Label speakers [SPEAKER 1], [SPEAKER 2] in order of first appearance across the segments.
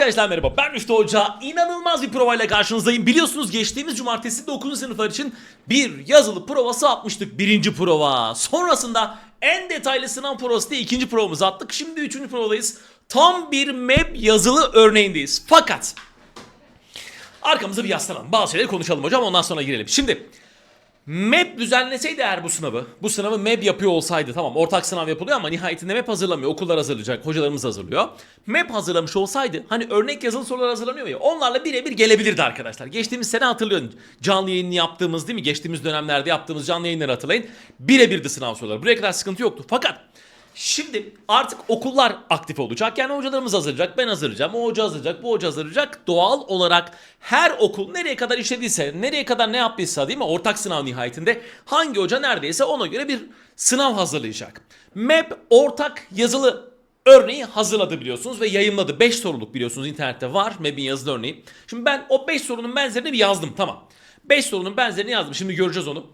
[SPEAKER 1] Arkadaşlar merhaba ben Rüştü Hoca. İnanılmaz bir provayla karşınızdayım. Biliyorsunuz geçtiğimiz cumartesi 9. sınıflar için bir yazılı provası atmıştık. Birinci prova. Sonrasında en detaylı sınav provası diye ikinci provamızı attık. Şimdi üçüncü provadayız. Tam bir map yazılı örneğindeyiz. Fakat arkamıza bir yaslanalım. Bazı şeyleri konuşalım hocam ondan sonra girelim. Şimdi MEP düzenleseydi eğer bu sınavı, bu sınavı MEP yapıyor olsaydı tamam ortak sınav yapılıyor ama nihayetinde MEP hazırlamıyor. Okullar hazırlayacak, hocalarımız hazırlıyor. MEP hazırlamış olsaydı hani örnek yazılı sorular hazırlanıyor ya onlarla birebir gelebilirdi arkadaşlar. Geçtiğimiz sene hatırlayın canlı yayını yaptığımız değil mi? Geçtiğimiz dönemlerde yaptığımız canlı yayınları hatırlayın. Birebirdi sınav soruları. Buraya kadar sıkıntı yoktu. Fakat Şimdi artık okullar aktif olacak. Yani hocalarımız hazırlayacak, ben hazırlayacağım, o hoca hazırlayacak, bu hoca hazırlayacak. Doğal olarak her okul nereye kadar işlediyse, nereye kadar ne yaptıysa değil mi? Ortak sınav nihayetinde hangi hoca neredeyse ona göre bir sınav hazırlayacak. MEP ortak yazılı örneği hazırladı biliyorsunuz ve yayınladı. 5 soruluk biliyorsunuz internette var MEP'in yazılı örneği. Şimdi ben o 5 sorunun benzerini bir yazdım tamam. 5 sorunun benzerini yazdım şimdi göreceğiz onu.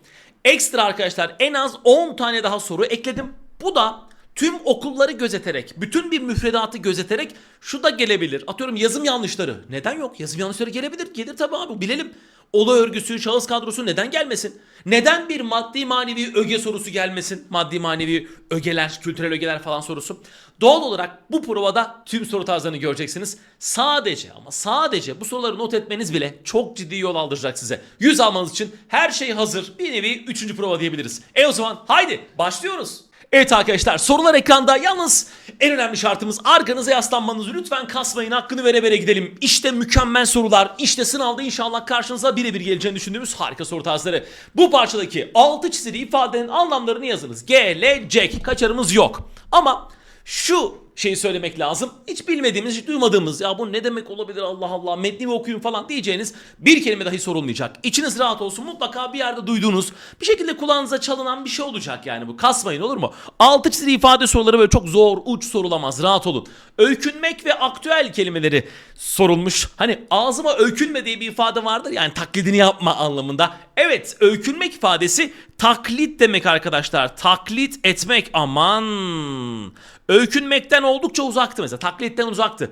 [SPEAKER 1] Ekstra arkadaşlar en az 10 tane daha soru ekledim. Bu da tüm okulları gözeterek, bütün bir müfredatı gözeterek şu da gelebilir. Atıyorum yazım yanlışları. Neden yok? Yazım yanlışları gelebilir. Gelir tabii abi bilelim. Ola örgüsü, şahıs kadrosu neden gelmesin? Neden bir maddi manevi öge sorusu gelmesin? Maddi manevi ögeler, kültürel ögeler falan sorusu. Doğal olarak bu provada tüm soru tarzlarını göreceksiniz. Sadece ama sadece bu soruları not etmeniz bile çok ciddi yol aldıracak size. 100 almanız için her şey hazır. Bir nevi 3. prova diyebiliriz. E o zaman haydi başlıyoruz. Evet arkadaşlar sorular ekranda yalnız en önemli şartımız arkanıza yaslanmanız lütfen kasmayın hakkını vere vere gidelim. İşte mükemmel sorular işte sınavda inşallah karşınıza birebir geleceğini düşündüğümüz harika soru tarzları. Bu parçadaki altı çizili ifadenin anlamlarını yazınız. Gelecek kaçarımız yok ama şu şeyi söylemek lazım. Hiç bilmediğimiz, hiç duymadığımız ya bu ne demek olabilir Allah Allah metni okuyun falan diyeceğiniz bir kelime dahi sorulmayacak. İçiniz rahat olsun mutlaka bir yerde duyduğunuz bir şekilde kulağınıza çalınan bir şey olacak yani bu. Kasmayın olur mu? Altı çizili ifade soruları böyle çok zor uç sorulamaz rahat olun. Öykünmek ve aktüel kelimeleri sorulmuş. Hani ağzıma öykünme diye bir ifade vardır yani taklidini yapma anlamında. Evet öykünmek ifadesi taklit demek arkadaşlar. Taklit etmek aman. Öykünmekten oldukça uzaktı mesela. Taklitten uzaktı.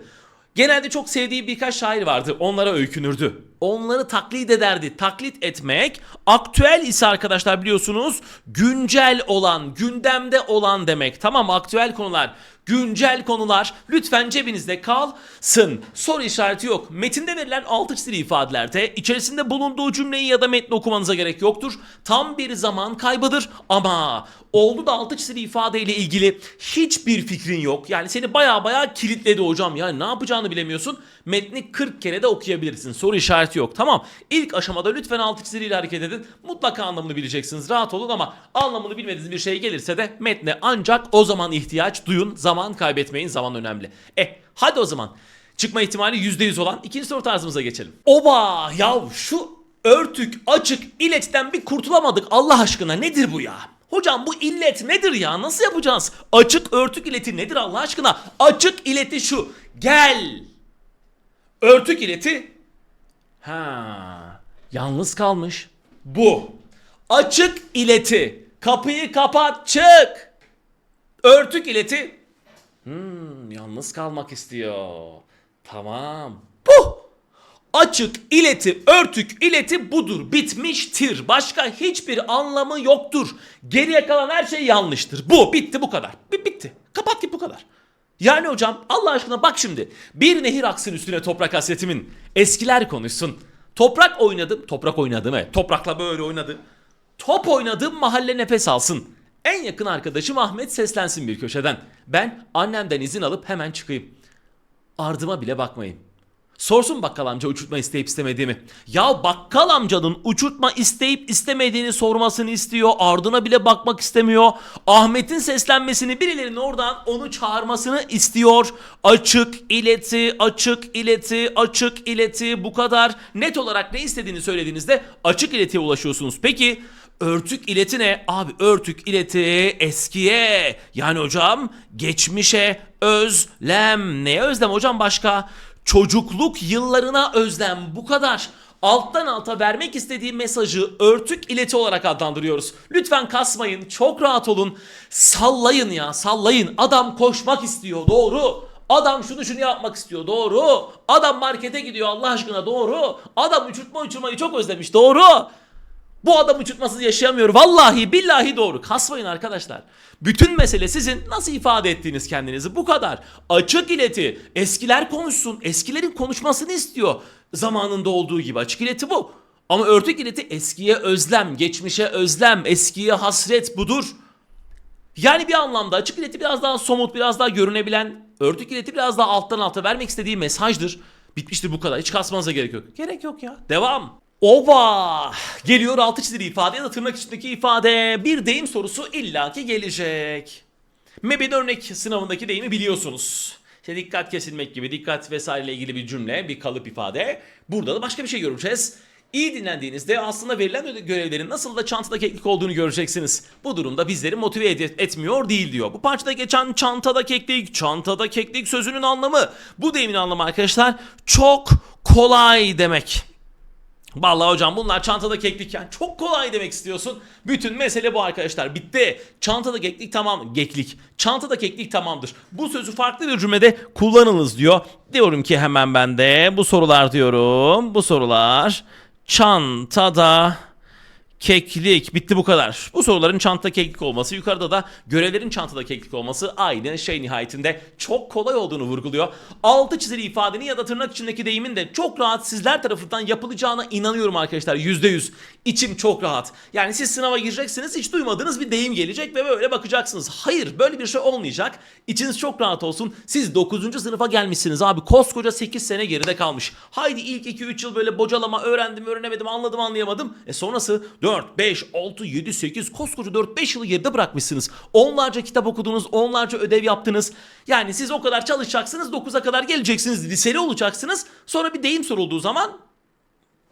[SPEAKER 1] Genelde çok sevdiği birkaç şair vardı. Onlara öykünürdü. Onları taklit ederdi. Taklit etmek aktüel ise arkadaşlar biliyorsunuz güncel olan, gündemde olan demek. Tamam aktüel konular, güncel konular lütfen cebinizde kalsın. Soru işareti yok. Metinde verilen altı çizili ifadelerde içerisinde bulunduğu cümleyi ya da metni okumanıza gerek yoktur. Tam bir zaman kaybıdır ama oldu da altı çizili ifadeyle ilgili hiçbir fikrin yok. Yani seni baya baya kilitledi hocam. Yani ne yapacağını bilemiyorsun. Metni 40 kere de okuyabilirsin. Soru işareti yok. Tamam. İlk aşamada lütfen altı çiziliyle hareket edin. Mutlaka anlamını bileceksiniz. Rahat olun ama anlamını bilmediğiniz bir şey gelirse de metne ancak o zaman ihtiyaç duyun. Zaman kaybetmeyin. Zaman önemli. Eh hadi o zaman. Çıkma ihtimali %100 olan ikinci soru tarzımıza geçelim. Oba ya şu örtük açık iletten bir kurtulamadık Allah aşkına nedir bu ya? Hocam bu illet nedir ya? Nasıl yapacağız? Açık örtük ileti nedir Allah aşkına? Açık ileti şu. Gel. Örtük ileti. Ha. Yalnız kalmış. Bu. Açık ileti. Kapıyı kapat çık. Örtük ileti. Hmm, yalnız kalmak istiyor. Tamam. Bu. Açık ileti, örtük ileti budur. Bitmiştir. Başka hiçbir anlamı yoktur. Geriye kalan her şey yanlıştır. Bu. Bitti bu kadar. Bi- bitti. Kapat git bu kadar. Yani hocam Allah aşkına bak şimdi. Bir nehir aksın üstüne toprak hasretimin. Eskiler konuşsun. Toprak oynadım. Toprak oynadım evet. Toprakla böyle oynadı. Top oynadım mahalle nefes alsın. En yakın arkadaşım Ahmet seslensin bir köşeden. Ben annemden izin alıp hemen çıkayım. Ardıma bile bakmayın. Sorsun bakkal amca uçurtma isteyip istemediğimi. Ya bakkal amcanın uçurtma isteyip istemediğini sormasını istiyor. Ardına bile bakmak istemiyor. Ahmet'in seslenmesini birilerinin oradan onu çağırmasını istiyor. Açık ileti, açık ileti, açık ileti bu kadar net olarak ne istediğini söylediğinizde açık iletiye ulaşıyorsunuz. Peki Örtük ileti ne? Abi örtük ileti eskiye. Yani hocam geçmişe özlem. Neye özlem hocam başka? Çocukluk yıllarına özlem. Bu kadar. Alttan alta vermek istediği mesajı örtük ileti olarak adlandırıyoruz. Lütfen kasmayın. Çok rahat olun. Sallayın ya sallayın. Adam koşmak istiyor. Doğru. Adam şunu şunu yapmak istiyor doğru. Adam markete gidiyor Allah aşkına doğru. Adam uçurtma uçurmayı çok özlemiş doğru. Bu adam uçurtmasız yaşayamıyor. Vallahi billahi doğru. Kasmayın arkadaşlar. Bütün mesele sizin nasıl ifade ettiğiniz kendinizi. Bu kadar. Açık ileti. Eskiler konuşsun. Eskilerin konuşmasını istiyor. Zamanında olduğu gibi. Açık ileti bu. Ama örtük ileti eskiye özlem, geçmişe özlem, eskiye hasret budur. Yani bir anlamda açık ileti biraz daha somut, biraz daha görünebilen, örtük ileti biraz daha alttan alta vermek istediği mesajdır. Bitmiştir bu kadar. Hiç kasmanıza gerek yok. Gerek yok ya. Devam. Ova! Geliyor altı çizili ifade ya da tırnak içindeki ifade. Bir deyim sorusu illaki gelecek. MEB'in örnek sınavındaki deyimi biliyorsunuz. İşte dikkat kesilmek gibi dikkat vesaireyle ilgili bir cümle, bir kalıp ifade. Burada da başka bir şey göreceğiz. İyi dinlendiğinizde aslında verilen görevlerin nasıl da çantada keklik olduğunu göreceksiniz. Bu durumda bizleri motive ed- etmiyor değil diyor. Bu parçada geçen çantada keklik, çantada keklik sözünün anlamı. Bu deyimin anlamı arkadaşlar çok kolay demek. Vallahi hocam bunlar çantada keklik yani çok kolay demek istiyorsun. Bütün mesele bu arkadaşlar. Bitti. Çantada keklik tamam. Geklik. Çantada keklik tamamdır. Bu sözü farklı bir cümlede kullanınız diyor. Diyorum ki hemen ben de bu sorular diyorum. Bu sorular çantada keklik bitti bu kadar. Bu soruların çantada keklik olması yukarıda da görevlerin çantada keklik olması aynı şey nihayetinde çok kolay olduğunu vurguluyor. Altı çizili ifadenin ya da tırnak içindeki deyimin de çok rahat sizler tarafından yapılacağına inanıyorum arkadaşlar yüzde yüz. İçim çok rahat. Yani siz sınava gireceksiniz hiç duymadığınız bir deyim gelecek ve böyle bakacaksınız. Hayır böyle bir şey olmayacak. İçiniz çok rahat olsun. Siz 9. sınıfa gelmişsiniz abi. Koskoca 8 sene geride kalmış. Haydi ilk 2-3 yıl böyle bocalama öğrendim öğrenemedim anladım anlayamadım. E sonrası 4, 5, 6, 7, 8 koskoca 4-5 yılı geride bırakmışsınız. Onlarca kitap okudunuz, onlarca ödev yaptınız. Yani siz o kadar çalışacaksınız 9'a kadar geleceksiniz liseli olacaksınız. Sonra bir deyim sorulduğu zaman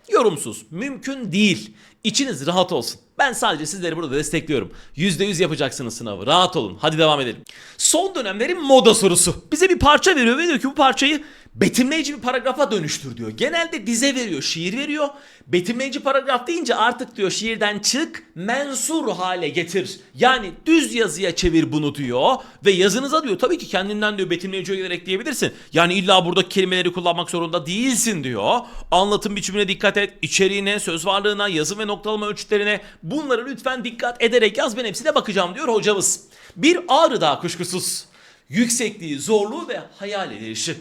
[SPEAKER 1] yorumsuz. Mümkün değil. İçiniz rahat olsun. Ben sadece sizleri burada destekliyorum. %100 yapacaksınız sınavı. Rahat olun. Hadi devam edelim. Son dönemlerin moda sorusu. Bize bir parça veriyor ve diyor ki bu parçayı betimleyici bir paragrafa dönüştür diyor. Genelde dize veriyor, şiir veriyor. Betimleyici paragraf deyince artık diyor şiirden çık, mensur hale getir. Yani düz yazıya çevir bunu diyor. Ve yazınıza diyor tabii ki kendinden diyor betimleyici ögeler ekleyebilirsin. Yani illa burada kelimeleri kullanmak zorunda değilsin diyor. Anlatım biçimine dikkat et. içeriğine, söz varlığına, yazım ve noktalama ölçütlerine bunları lütfen dikkat ederek yaz ben hepsine bakacağım diyor hocamız. Bir ağrı daha kuşkusuz. Yüksekliği, zorluğu ve hayal edilişi.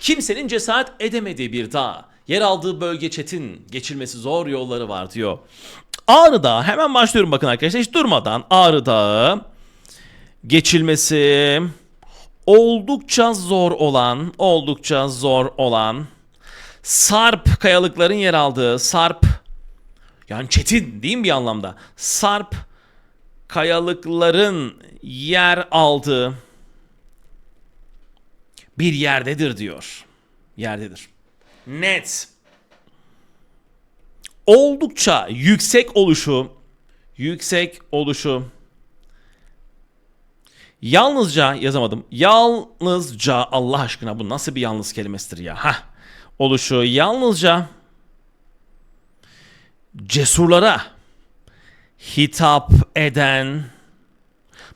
[SPEAKER 1] Kimsenin cesaret edemediği bir dağ. Yer aldığı bölge çetin, geçilmesi zor yolları var diyor. Ağrı Dağı, hemen başlıyorum bakın arkadaşlar hiç durmadan. Ağrı Dağı, geçilmesi oldukça zor olan, oldukça zor olan sarp kayalıkların yer aldığı sarp yani çetin değil mi bir anlamda? Sarp kayalıkların yer aldığı bir yerdedir diyor. Yerdedir. Net. Oldukça yüksek oluşu, yüksek oluşu. Yalnızca yazamadım. Yalnızca Allah aşkına bu nasıl bir yalnız kelimesidir ya? Hah. Oluşu yalnızca cesurlara hitap eden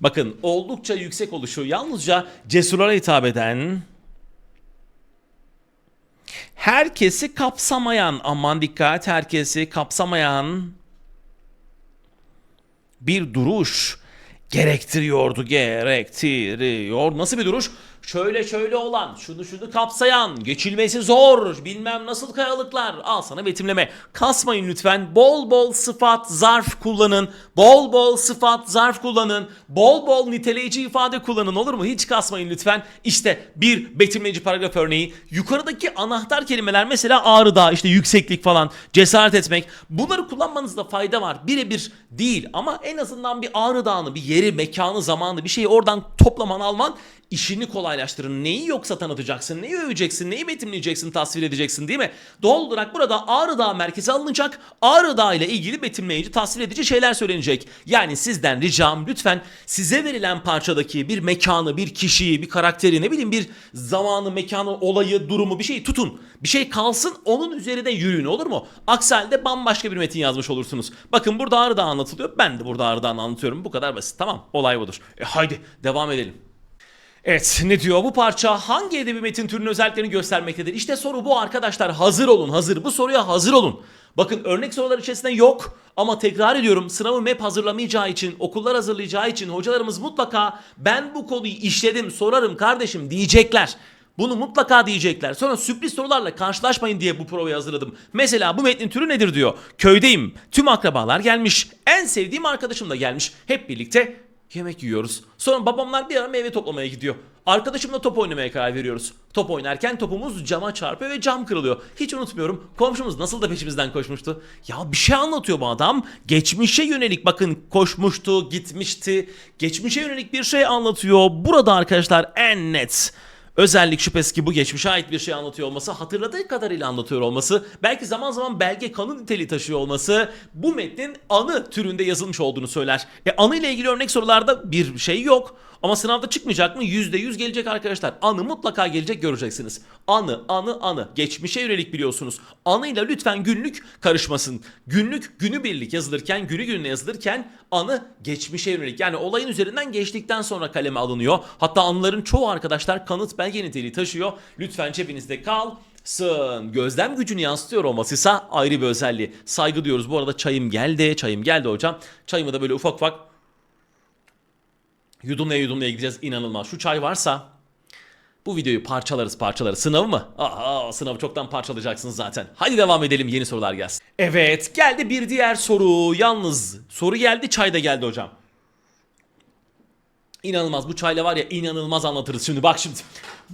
[SPEAKER 1] bakın oldukça yüksek oluşu yalnızca cesurlara hitap eden herkesi kapsamayan aman dikkat herkesi kapsamayan bir duruş gerektiriyordu gerektiriyor. Nasıl bir duruş şöyle şöyle olan şunu şunu kapsayan geçilmesi zor bilmem nasıl kayalıklar. Al sana betimleme kasmayın lütfen. Bol bol sıfat zarf kullanın. Bol bol sıfat zarf kullanın. Bol bol niteleyici ifade kullanın. Olur mu? Hiç kasmayın lütfen. İşte bir betimleyici paragraf örneği. Yukarıdaki anahtar kelimeler mesela ağrı dağı işte yükseklik falan cesaret etmek. Bunları kullanmanızda fayda var. Birebir değil. Ama en azından bir ağrı dağını bir yeri mekanı zamanı bir şeyi oradan toplaman alman işini kolaylaştırır. Neyi yoksa tanıtacaksın, neyi öveceksin, neyi betimleyeceksin, tasvir edeceksin değil mi? Doğal olarak burada Ağrı Dağı merkeze alınacak. Ağrı Dağı ile ilgili betimleyici, tasvir edici şeyler söylenecek. Yani sizden ricam lütfen size verilen parçadaki bir mekanı, bir kişiyi, bir karakteri, ne bileyim bir zamanı, mekanı, olayı, durumu bir şey tutun. Bir şey kalsın onun üzerine yürüyün olur mu? Aksi halde bambaşka bir metin yazmış olursunuz. Bakın burada Ağrı Dağı anlatılıyor. Ben de burada Ağrı Dağı'nı anlatıyorum. Bu kadar basit. Tamam olay budur. E haydi devam edelim. Evet ne diyor bu parça hangi edebi metin türünün özelliklerini göstermektedir? İşte soru bu arkadaşlar hazır olun hazır bu soruya hazır olun. Bakın örnek sorular içerisinde yok ama tekrar ediyorum sınavı MEP hazırlamayacağı için okullar hazırlayacağı için hocalarımız mutlaka ben bu konuyu işledim sorarım kardeşim diyecekler. Bunu mutlaka diyecekler. Sonra sürpriz sorularla karşılaşmayın diye bu provayı hazırladım. Mesela bu metnin türü nedir diyor. Köydeyim. Tüm akrabalar gelmiş. En sevdiğim arkadaşım da gelmiş. Hep birlikte yemek yiyoruz. Sonra babamlar bir ara meyve toplamaya gidiyor. Arkadaşımla top oynamaya karar veriyoruz. Top oynarken topumuz cama çarpıyor ve cam kırılıyor. Hiç unutmuyorum. Komşumuz nasıl da peşimizden koşmuştu. Ya bir şey anlatıyor bu adam. Geçmişe yönelik bakın koşmuştu, gitmişti. Geçmişe yönelik bir şey anlatıyor. Burada arkadaşlar en net Özellik şüphesiz ki bu geçmişe ait bir şey anlatıyor olması, hatırladığı kadarıyla anlatıyor olması, belki zaman zaman belge kanı niteliği taşıyor olması bu metnin anı türünde yazılmış olduğunu söyler. E anı ile ilgili örnek sorularda bir şey yok. Ama sınavda çıkmayacak mı? %100 gelecek arkadaşlar. Anı mutlaka gelecek göreceksiniz. Anı, anı, anı. Geçmişe yönelik biliyorsunuz. Anıyla lütfen günlük karışmasın. Günlük günübirlik yazılırken, günü gününe yazılırken anı geçmişe yönelik. Yani olayın üzerinden geçtikten sonra kaleme alınıyor. Hatta anıların çoğu arkadaşlar kanıt belge niteliği taşıyor. Lütfen cebinizde kal. Sın. Gözlem gücünü yansıtıyor olmasıysa ayrı bir özelliği. Saygı diyoruz. Bu arada çayım geldi. Çayım geldi hocam. Çayımı da böyle ufak ufak yudumlaya yudumlaya gideceğiz. İnanılmaz. Şu çay varsa bu videoyu parçalarız parçalarız. Sınavı mı? Aa, sınavı çoktan parçalayacaksınız zaten. Hadi devam edelim yeni sorular gelsin. Evet geldi bir diğer soru. Yalnız soru geldi çay da geldi hocam. İnanılmaz bu çayla var ya inanılmaz anlatırız şimdi bak şimdi.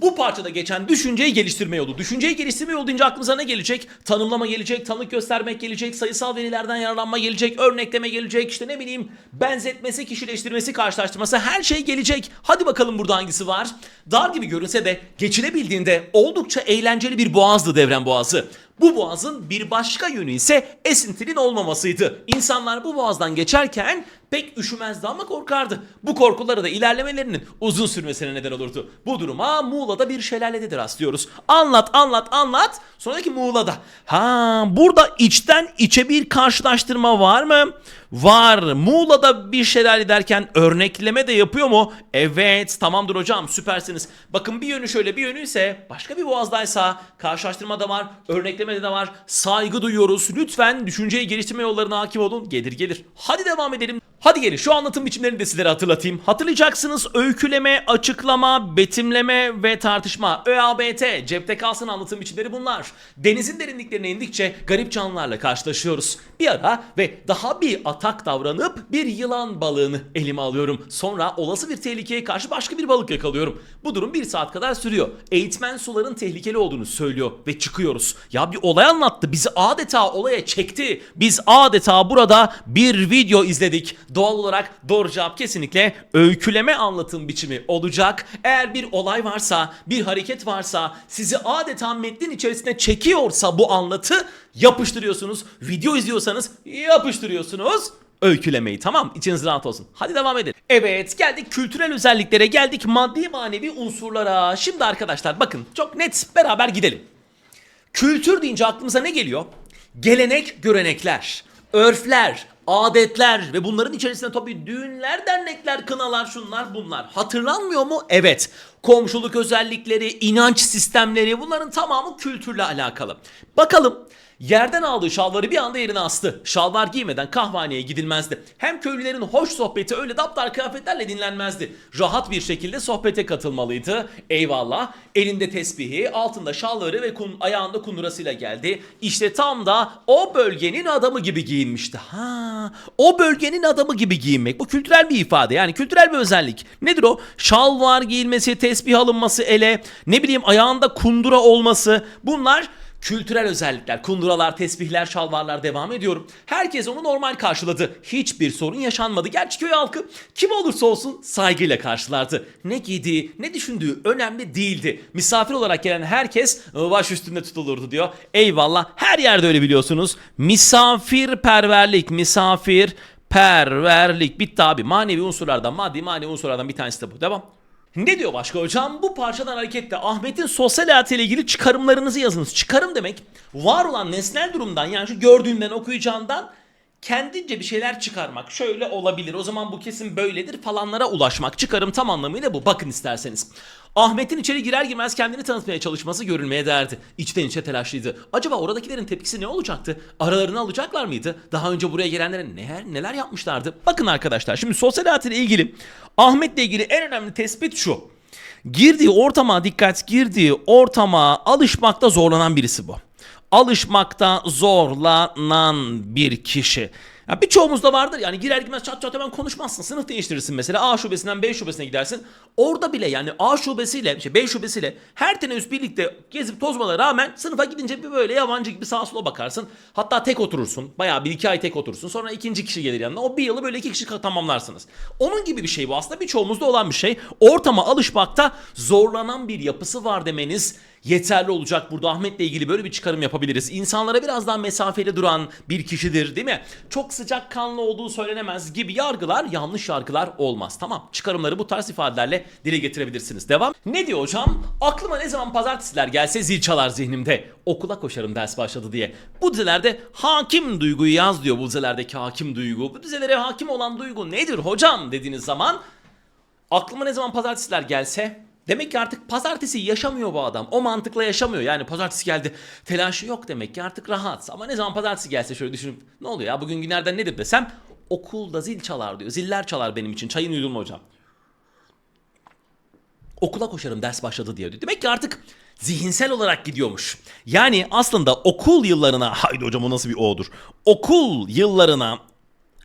[SPEAKER 1] Bu parçada geçen düşünceyi geliştirme yolu. Düşünceyi geliştirme yolu deyince aklımıza ne gelecek? Tanımlama gelecek, tanık göstermek gelecek, sayısal verilerden yararlanma gelecek, örnekleme gelecek, işte ne bileyim benzetmesi, kişileştirmesi, karşılaştırması her şey gelecek. Hadi bakalım burada hangisi var? Dar gibi görünse de geçilebildiğinde oldukça eğlenceli bir boğazdı devren boğazı. Bu boğazın bir başka yönü ise esintinin olmamasıydı. İnsanlar bu boğazdan geçerken pek üşümezdi ama korkardı. Bu korkuları da ilerlemelerinin uzun sürmesine neden olurdu. Bu duruma Muğla'da bir şelalededir rastlıyoruz. Anlat anlat anlat. Sonraki Muğla'da. Ha burada içten içe bir karşılaştırma var mı? Var. Muğla'da bir şelale derken örnekleme de yapıyor mu? Evet tamamdır hocam süpersiniz. Bakın bir yönü şöyle bir yönü ise başka bir boğazdaysa karşılaştırma da var, örnekleme de var. Saygı duyuyoruz. Lütfen düşünceyi geliştirme yollarına hakim olun. Gelir gelir. Hadi devam edelim. Hadi gelin şu anlatım biçimlerini de sizlere hatırlatayım. Hatırlayacaksınız öyküleme, açıklama, betimleme ve tartışma. ÖABT, cepte kalsın anlatım biçimleri bunlar. Denizin derinliklerine indikçe garip canlılarla karşılaşıyoruz. Bir ara ve daha bir atak davranıp bir yılan balığını elime alıyorum. Sonra olası bir tehlikeye karşı başka bir balık yakalıyorum. Bu durum bir saat kadar sürüyor. Eğitmen suların tehlikeli olduğunu söylüyor ve çıkıyoruz. Ya bir olay anlattı. Bizi adeta olaya çekti. Biz adeta burada bir video izledik. Doğal olarak doğru cevap kesinlikle öyküleme anlatım biçimi olacak. Eğer bir olay varsa, bir hareket varsa, sizi adeta metnin içerisine çekiyorsa bu anlatı yapıştırıyorsunuz. Video izliyorsanız yapıştırıyorsunuz öykülemeyi tamam içiniz rahat olsun. Hadi devam edelim. Evet geldik kültürel özelliklere geldik maddi manevi unsurlara. Şimdi arkadaşlar bakın çok net beraber gidelim. Kültür deyince aklımıza ne geliyor? Gelenek, görenekler, örfler, adetler ve bunların içerisinde tabii düğünler, dernekler, kınalar, şunlar bunlar. Hatırlanmıyor mu? Evet. Komşuluk özellikleri, inanç sistemleri bunların tamamı kültürle alakalı. Bakalım Yerden aldığı şalvarı bir anda yerine astı. Şalvar giymeden kahvaneye gidilmezdi. Hem köylülerin hoş sohbeti öyle daptar kıyafetlerle dinlenmezdi. Rahat bir şekilde sohbete katılmalıydı. Eyvallah. Elinde tesbihi, altında şalvarı ve kun, ayağında kundurasıyla geldi. İşte tam da o bölgenin adamı gibi giyinmişti. Ha, o bölgenin adamı gibi giyinmek. Bu kültürel bir ifade. Yani kültürel bir özellik. Nedir o? Şalvar giyilmesi, tesbih alınması ele, ne bileyim ayağında kundura olması. Bunlar Kültürel özellikler, kunduralar, tesbihler, şalvarlar devam ediyorum. Herkes onu normal karşıladı. Hiçbir sorun yaşanmadı. Gerçi köy halkı kim olursa olsun saygıyla karşılardı. Ne giydiği, ne düşündüğü önemli değildi. Misafir olarak gelen herkes baş üstünde tutulurdu diyor. Eyvallah. Her yerde öyle biliyorsunuz. Misafirperverlik, misafir perverlik bitti abi. Manevi unsurlardan, maddi manevi unsurlardan bir tanesi de bu. Devam. Ne diyor başka hocam? Bu parçadan hareketle Ahmet'in sosyal hayatıyla ilgili çıkarımlarınızı yazınız. Çıkarım demek var olan nesnel durumdan yani şu gördüğünden okuyacağından kendince bir şeyler çıkarmak. Şöyle olabilir. O zaman bu kesin böyledir falanlara ulaşmak. Çıkarım tam anlamıyla bu. Bakın isterseniz. Ahmet'in içeri girer girmez kendini tanıtmaya çalışması görülmeye değerdi. İçten içe telaşlıydı. Acaba oradakilerin tepkisi ne olacaktı? Aralarını alacaklar mıydı? Daha önce buraya gelenlere neler neler yapmışlardı? Bakın arkadaşlar şimdi sosyal hayatıyla ilgili Ahmet'le ilgili en önemli tespit şu. Girdiği ortama dikkat, girdiği ortama alışmakta zorlanan birisi bu alışmakta zorlanan bir kişi. Ya birçoğumuzda vardır yani girer girmez çat çat hemen konuşmazsın. Sınıf değiştirirsin mesela A şubesinden B şubesine gidersin. Orada bile yani A şubesiyle şey B şubesiyle her teneffüs birlikte gezip tozmalara rağmen sınıfa gidince bir böyle yabancı gibi sağa sola bakarsın. Hatta tek oturursun. Bayağı bir iki ay tek oturursun. Sonra ikinci kişi gelir yanına. O bir yılı böyle iki kişi tamamlarsınız. Onun gibi bir şey bu aslında birçoğumuzda olan bir şey. Ortama alışmakta zorlanan bir yapısı var demeniz yeterli olacak. Burada Ahmet'le ilgili böyle bir çıkarım yapabiliriz. İnsanlara biraz daha mesafeli duran bir kişidir değil mi? Çok sıcak kanlı olduğu söylenemez gibi yargılar yanlış yargılar olmaz. Tamam çıkarımları bu tarz ifadelerle dile getirebilirsiniz. Devam. Ne diyor hocam? Aklıma ne zaman pazartesiler gelse zil çalar zihnimde. Okula koşarım ders başladı diye. Bu dizelerde hakim duyguyu yaz diyor bu dizelerdeki hakim duygu. Bu dizelere hakim olan duygu nedir hocam dediğiniz zaman aklıma ne zaman pazartesiler gelse Demek ki artık pazartesi yaşamıyor bu adam. O mantıkla yaşamıyor. Yani pazartesi geldi telaşı yok demek ki artık rahat. Ama ne zaman pazartesi gelse şöyle düşünüp ne oluyor ya bugün günlerden nedir desem okulda zil çalar diyor. Ziller çalar benim için. Çayın yudum hocam. Okula koşarım ders başladı diyor. Demek ki artık zihinsel olarak gidiyormuş. Yani aslında okul yıllarına haydi hocam o nasıl bir o'dur. Okul yıllarına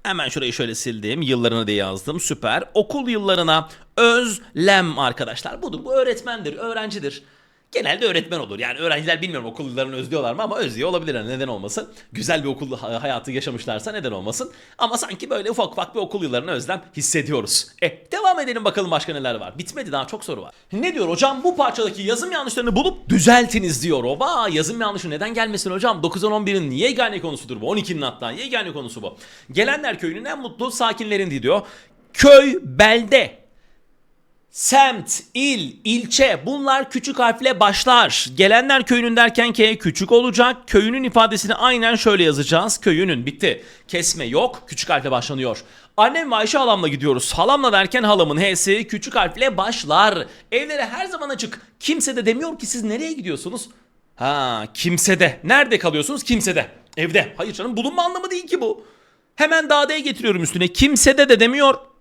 [SPEAKER 1] Hemen şurayı şöyle sildim. Yıllarını da yazdım. Süper. Okul yıllarına özlem arkadaşlar. Budur. Bu öğretmendir, öğrencidir. Genelde öğretmen olur. Yani öğrenciler bilmiyorum okul yıllarını özlüyorlar mı ama özlüyor olabilir. Yani neden olmasın? Güzel bir okul hayatı yaşamışlarsa neden olmasın? Ama sanki böyle ufak ufak bir okul yıllarını özlem hissediyoruz. E devam edelim bakalım başka neler var. Bitmedi daha çok soru var. Ne diyor hocam? Bu parçadaki yazım yanlışlarını bulup düzeltiniz diyor. Oba yazım yanlışı neden gelmesin hocam? 9 10 11'in yegane konusudur bu. 12'nin hatta yegane konusu bu. Gelenler köyünün en mutlu sakinlerin diyor. Köy, belde, Semt, il, ilçe bunlar küçük harfle başlar. Gelenler köyünün derken K küçük olacak. Köyünün ifadesini aynen şöyle yazacağız. Köyünün bitti. Kesme yok. Küçük harfle başlanıyor. Annem ve Ayşe halamla gidiyoruz. Halamla derken halamın H'si küçük harfle başlar. Evlere her zaman açık. Kimse de demiyor ki siz nereye gidiyorsunuz? Ha kimse de. Nerede kalıyorsunuz? Kimse de. Evde. Hayır canım bulunma anlamı değil ki bu. Hemen dağdaya getiriyorum üstüne. Kimse de de demiyor.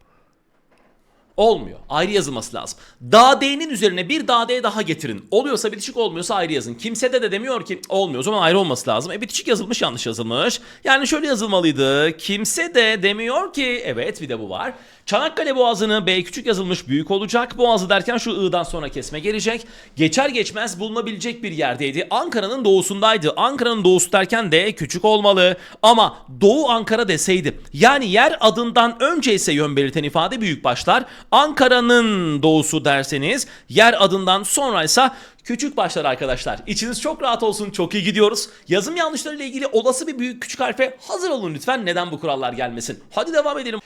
[SPEAKER 1] Olmuyor. Ayrı yazılması lazım. Dağ D'nin üzerine bir dağ D daha getirin. Oluyorsa bitişik olmuyorsa ayrı yazın. Kimse de de demiyor ki olmuyor. O zaman ayrı olması lazım. E bitişik yazılmış yanlış yazılmış. Yani şöyle yazılmalıydı. Kimse de demiyor ki evet bir de bu var. Çanakkale Boğazı'nı B küçük yazılmış büyük olacak. Boğazı derken şu I'dan sonra kesme gelecek. Geçer geçmez bulunabilecek bir yerdeydi. Ankara'nın doğusundaydı. Ankara'nın doğusu derken D küçük olmalı. Ama Doğu Ankara deseydi. Yani yer adından önce ise yön belirten ifade büyük başlar. Ankara'nın doğusu derseniz yer adından sonraysa küçük başlar arkadaşlar. İçiniz çok rahat olsun. Çok iyi gidiyoruz. Yazım yanlışlarıyla ilgili olası bir büyük küçük harfe hazır olun lütfen. Neden bu kurallar gelmesin? Hadi devam edelim.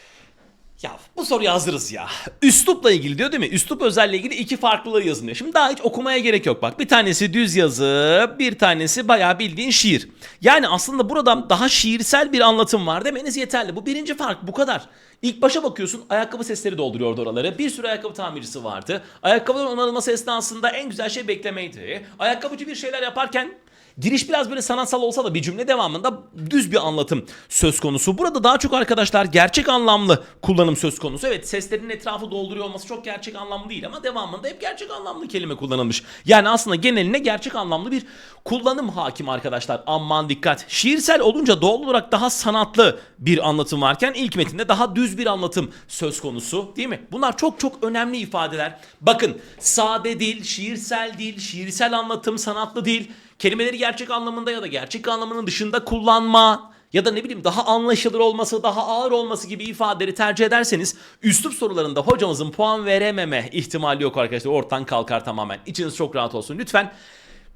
[SPEAKER 1] Ya bu soruya hazırız ya. Üslupla ilgili diyor değil mi? Üslup özelle ilgili iki farklılığı yazılıyor. Şimdi daha hiç okumaya gerek yok bak. Bir tanesi düz yazı, bir tanesi bayağı bildiğin şiir. Yani aslında burada daha şiirsel bir anlatım var demeniz yeterli. Bu birinci fark bu kadar. İlk başa bakıyorsun ayakkabı sesleri dolduruyordu oraları. Bir sürü ayakkabı tamircisi vardı. Ayakkabıların onarılması esnasında en güzel şey beklemeydi. Ayakkabıcı bir şeyler yaparken Giriş biraz böyle sanatsal olsa da bir cümle devamında düz bir anlatım söz konusu. Burada daha çok arkadaşlar gerçek anlamlı kullanım söz konusu. Evet seslerin etrafı dolduruyor olması çok gerçek anlamlı değil ama devamında hep gerçek anlamlı kelime kullanılmış. Yani aslında geneline gerçek anlamlı bir kullanım hakim arkadaşlar. Aman dikkat. Şiirsel olunca doğal olarak daha sanatlı bir anlatım varken ilk metinde daha düz bir anlatım söz konusu değil mi? Bunlar çok çok önemli ifadeler. Bakın sade dil, şiirsel dil, şiirsel anlatım, sanatlı dil kelimeleri gerçek anlamında ya da gerçek anlamının dışında kullanma ya da ne bileyim daha anlaşılır olması, daha ağır olması gibi ifadeleri tercih ederseniz üslup sorularında hocamızın puan verememe ihtimali yok arkadaşlar. Ortadan kalkar tamamen. İçiniz çok rahat olsun. Lütfen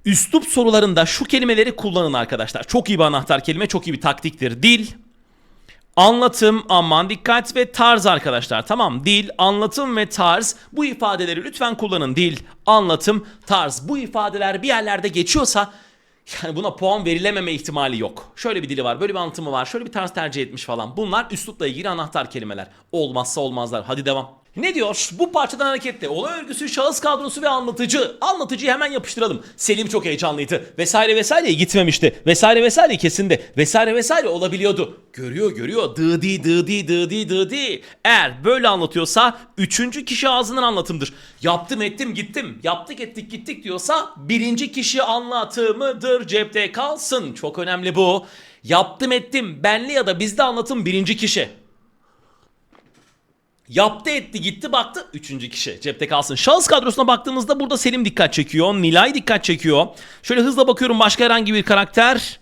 [SPEAKER 1] üslup sorularında şu kelimeleri kullanın arkadaşlar. Çok iyi bir anahtar kelime, çok iyi bir taktiktir. Dil, Anlatım, aman dikkat ve tarz arkadaşlar. Tamam dil, anlatım ve tarz bu ifadeleri lütfen kullanın. Dil, anlatım, tarz bu ifadeler bir yerlerde geçiyorsa Yani buna puan verilememe ihtimali yok. Şöyle bir dili var, böyle bir anlatımı var, şöyle bir tarz tercih etmiş falan. Bunlar üslupla ilgili anahtar kelimeler. Olmazsa olmazlar. Hadi devam. Ne diyor? Bu parçadan hareketle olay örgüsü, şahıs kadrosu ve anlatıcı. Anlatıcıyı hemen yapıştıralım. Selim çok heyecanlıydı. Vesaire vesaire gitmemişti. Vesaire vesaire kesindi. Vesaire vesaire olabiliyordu. Görüyor görüyor. Dıdi dıdi dıdi dıdi. Eğer böyle anlatıyorsa üçüncü kişi ağzından anlatımdır. Yaptım ettim gittim. Yaptık ettik gittik diyorsa birinci kişi anlatımıdır. Cepte kalsın. Çok önemli bu. Yaptım ettim. Benli ya da bizde anlatım birinci kişi. Yaptı etti gitti baktı. Üçüncü kişi cepte kalsın. Şahıs kadrosuna baktığımızda burada Selim dikkat çekiyor. Nilay dikkat çekiyor. Şöyle hızla bakıyorum başka herhangi bir karakter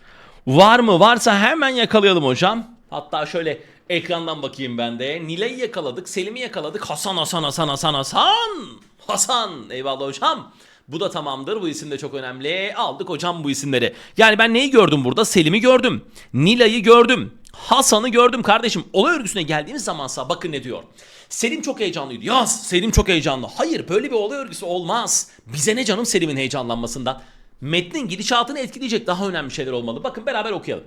[SPEAKER 1] var mı? Varsa hemen yakalayalım hocam. Hatta şöyle ekrandan bakayım ben de. Nilay'ı yakaladık. Selim'i yakaladık. Hasan Hasan Hasan Hasan Hasan. Hasan. Eyvallah hocam. Bu da tamamdır. Bu isim de çok önemli. Aldık hocam bu isimleri. Yani ben neyi gördüm burada? Selim'i gördüm. Nilay'ı gördüm. Hasan'ı gördüm kardeşim. Olay örgüsüne geldiğimiz zamansa bakın ne diyor. Selim çok heyecanlıydı. Yaz Selim çok heyecanlı. Hayır böyle bir olay örgüsü olmaz. Bize ne canım Selim'in heyecanlanmasından. Metnin gidişatını etkileyecek daha önemli şeyler olmalı. Bakın beraber okuyalım.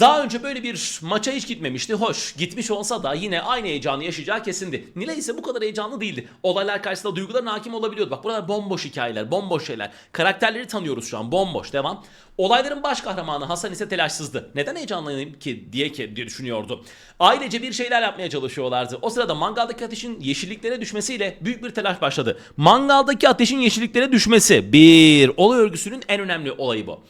[SPEAKER 1] Daha önce böyle bir maça hiç gitmemişti. Hoş gitmiş olsa da yine aynı heyecanı yaşayacağı kesindi. Nilay ise bu kadar heyecanlı değildi. Olaylar karşısında duyguların hakim olabiliyordu. Bak buralar bomboş hikayeler, bomboş şeyler. Karakterleri tanıyoruz şu an bomboş. Devam. Olayların baş kahramanı Hasan ise telaşsızdı. Neden heyecanlanayım ki diye, ki diye düşünüyordu. Ailece bir şeyler yapmaya çalışıyorlardı. O sırada mangaldaki ateşin yeşilliklere düşmesiyle büyük bir telaş başladı. Mangaldaki ateşin yeşilliklere düşmesi bir olay örgüsünün en önemli olayı bu.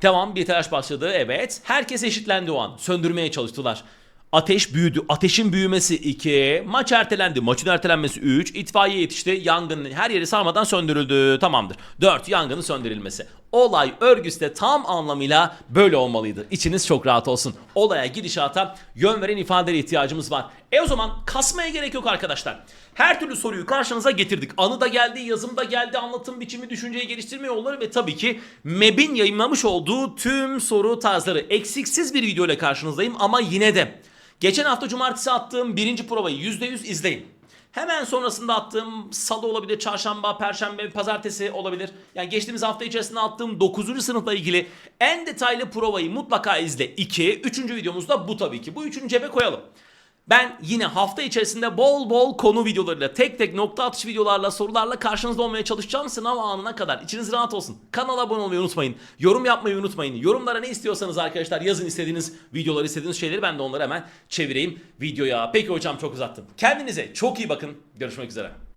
[SPEAKER 1] Tamam bir telaş başladı evet. Herkes eşitlendi o an. Söndürmeye çalıştılar. Ateş büyüdü. Ateşin büyümesi 2. Maç ertelendi. Maçın ertelenmesi 3. İtfaiye yetişti. Yangın her yeri sarmadan söndürüldü. Tamamdır. 4. Yangının söndürülmesi. Olay örgüsü de tam anlamıyla böyle olmalıydı. İçiniz çok rahat olsun. Olaya gidişata yön veren ifadelere ihtiyacımız var. E o zaman kasmaya gerek yok arkadaşlar. Her türlü soruyu karşınıza getirdik. Anı da geldi, yazım da geldi, anlatım biçimi, düşünceyi geliştirme yolları ve tabii ki MEB'in yayınlamış olduğu tüm soru tarzları. Eksiksiz bir video ile karşınızdayım ama yine de geçen hafta cumartesi attığım birinci provayı %100 izleyin. Hemen sonrasında attığım salı olabilir, çarşamba, perşembe, pazartesi olabilir. Yani geçtiğimiz hafta içerisinde attığım 9. sınıfla ilgili en detaylı provayı mutlaka izle. 2. Üçüncü videomuz da bu tabii ki. Bu üçünü cebe koyalım. Ben yine hafta içerisinde bol bol konu videolarıyla, tek tek nokta atış videolarla, sorularla karşınızda olmaya çalışacağım sınav anına kadar. İçiniz rahat olsun. Kanala abone olmayı unutmayın. Yorum yapmayı unutmayın. Yorumlara ne istiyorsanız arkadaşlar yazın istediğiniz videoları, istediğiniz şeyleri ben de onları hemen çevireyim videoya. Peki hocam çok uzattım. Kendinize çok iyi bakın. Görüşmek üzere.